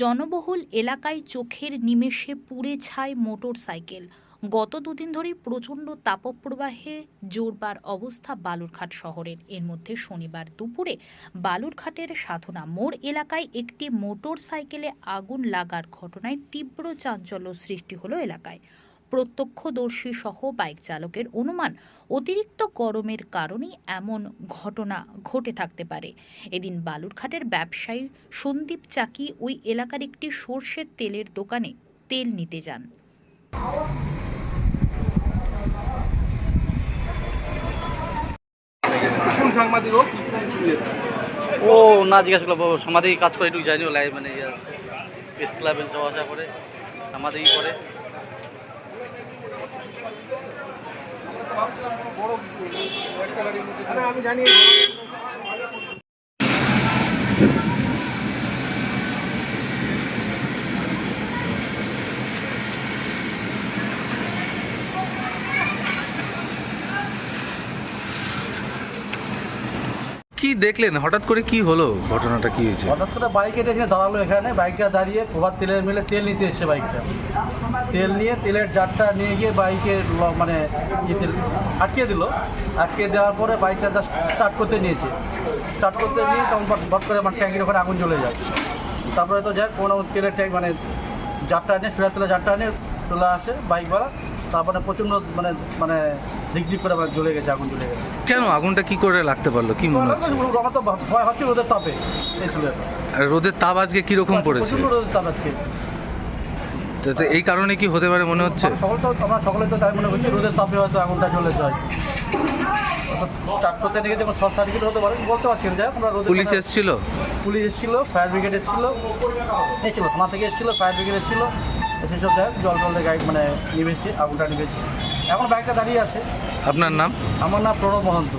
জনবহুল এলাকায় চোখের নিমেষে পুড়ে ছায় মোটর সাইকেল গত দুদিন ধরেই প্রচণ্ড তাপপ্রবাহে জোরবার অবস্থা বালুরঘাট শহরের। এর মধ্যে শনিবার দুপুরে বালুরঘাটের সাধনা মোড় এলাকায় একটি মোটর সাইকেলে আগুন লাগার ঘটনায় তীব্র চাঞ্চল্য সৃষ্টি হলো এলাকায়। প্রত্যক্ষদর্শী সহ বাইক চালকের অনুমান অতিরিক্ত গরমের কারণেই এমন ঘটনা ঘটে থাকতে পারে। এদিন বালুরঘাটের ব্যবসায়ী সন্দীপ চাকি ওই এলাকার একটি সর্ষের তেলের দোকানে তেল নিতে যান। ও না জিজ্ঞাসা করল সমাধি কাজ করে একটু যায়নি ও লাইভ মানে প্রেস ক্লাবে যাওয়া আসা করে সমাধি করে বড় একটা গাড়ির মধ্যে আরে আমি জানি। কি দেখলেন? হঠাৎ করে কি হলো? ঘটনাটা কি হয়েছে? হঠাৎ করে বাইক এটা এসে দাঁড়াল এখানে। বাইকটা দাঁড়িয়ে প্রভাত তেলের মিলে তেল নিতে এসছে বাইকটা। তেল নিয়ে তেলের জারটা নিয়ে গিয়ে বাইকে মানে ইয়ে আটকে দিল। আটকে দেওয়ার পরে বাইকটা জাস্ট স্টার্ট করতে নিয়েছে। স্টার্ট করতে নিয়ে তখন বট করে আমার ট্যাঙ্কির ওখানে আগুন জ্বলে যায়। তারপরে তো যাই কোনো তেলের ট্যাঙ্ক মানে জারটা আনে ফেরার তেলের জারটা আনে চলে আসে বাইকওয়ালা। তারপরে প্রচণ্ড মানে মানে দিক করে আবার জ্বলে গেছে আগুন জ্বলে গেছে। কেন? আগুনটা কি করে লাগতে পারল? কি মনে হচ্ছে? আমার তো ভয় হচ্ছে ওদের তাপে। এই রোদের তাপ আজকে কীরকম পড়েছে? প্রচণ্ড রোদের তাপ আজকে। তো- এই কারণে কি হতে পারে মনে হচ্ছে? সকল তো আমরা সকলে তো তাই মনে করছি রোদের তাপে হয়তো আগুনটা জ্বলে যায়। করতে গিয়ে যখন শর্ট সার্কিট হতে পারে বলতে পারছি না। যাই আমরা রোদের পুলিশ এসেছিল? পুলিশ এসেছিল ফায়ার ব্রিগেড এসেছিল। এসেছিল থানা থেকে এসেছিল ফায়ার ব্রিগেড এসেছিল। সেসব হোক, জল দিয়ে গাড়ি মানে নিবেছি আগুনটা নিবেছি এখন বাইকটা দাঁড়িয়ে আছে। আপনার নাম? আমার নাম প্রণব মহন্ত।